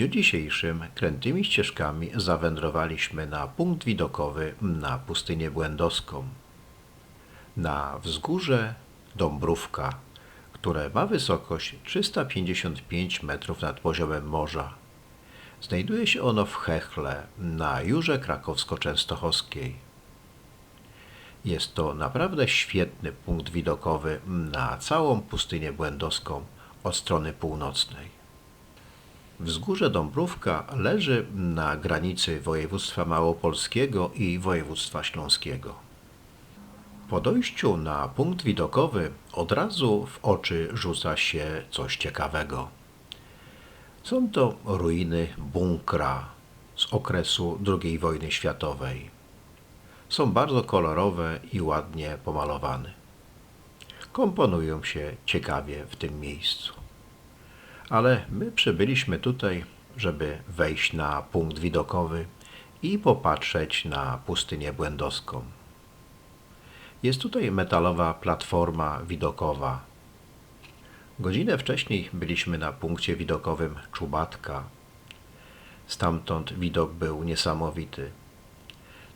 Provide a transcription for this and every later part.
dniu dzisiejszym krętymi ścieżkami zawędrowaliśmy na punkt widokowy na pustynię błędowską. Na wzgórze Dąbrówka, które ma wysokość 355 metrów nad poziomem morza. Znajduje się ono w Hechle na Jurze Krakowsko-Częstochowskiej. Jest to naprawdę świetny punkt widokowy na całą pustynię błędowską od strony północnej. Wzgórze Dąbrówka leży na granicy województwa małopolskiego i województwa śląskiego. Po dojściu na punkt widokowy od razu w oczy rzuca się coś ciekawego. Są to ruiny bunkra z okresu II wojny światowej. Są bardzo kolorowe i ładnie pomalowane. Komponują się ciekawie w tym miejscu. Ale my przybyliśmy tutaj, żeby wejść na punkt widokowy i popatrzeć na pustynię błędowską. Jest tutaj metalowa platforma widokowa. Godzinę wcześniej byliśmy na punkcie widokowym Czubatka. Stamtąd widok był niesamowity.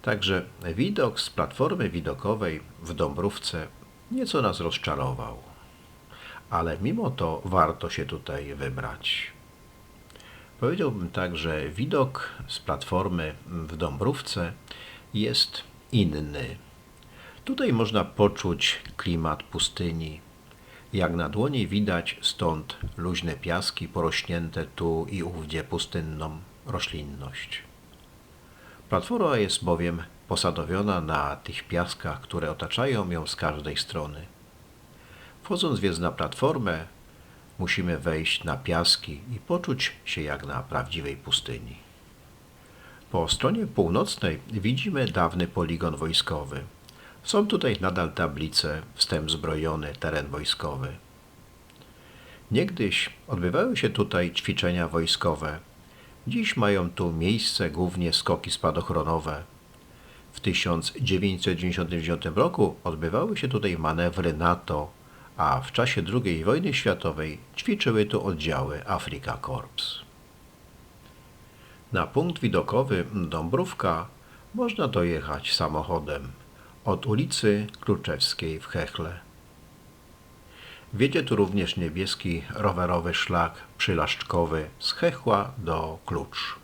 Także widok z platformy widokowej w Dąbrówce nieco nas rozczarował. Ale mimo to warto się tutaj wybrać. Powiedziałbym tak, że widok z platformy w Dąbrówce jest inny. Tutaj można poczuć klimat pustyni. Jak na dłoni widać stąd luźne piaski porośnięte tu i ówdzie pustynną roślinność. Platforma jest bowiem posadowiona na tych piaskach, które otaczają ją z każdej strony. Wchodząc więc na platformę, musimy wejść na piaski i poczuć się jak na prawdziwej pustyni. Po stronie północnej widzimy dawny poligon wojskowy. Są tutaj nadal tablice, wstęp zbrojony, teren wojskowy. Niegdyś odbywały się tutaj ćwiczenia wojskowe. Dziś mają tu miejsce głównie skoki spadochronowe. W 1999 roku odbywały się tutaj manewry NATO, a w czasie II wojny światowej ćwiczyły tu oddziały Afrika Korps. Na punkt widokowy Dąbrówka można dojechać samochodem od ulicy Kluczewskiej w Hechle. Wiedzie tu również niebieski rowerowy szlak przylaszczkowy z Hechła do Klucz.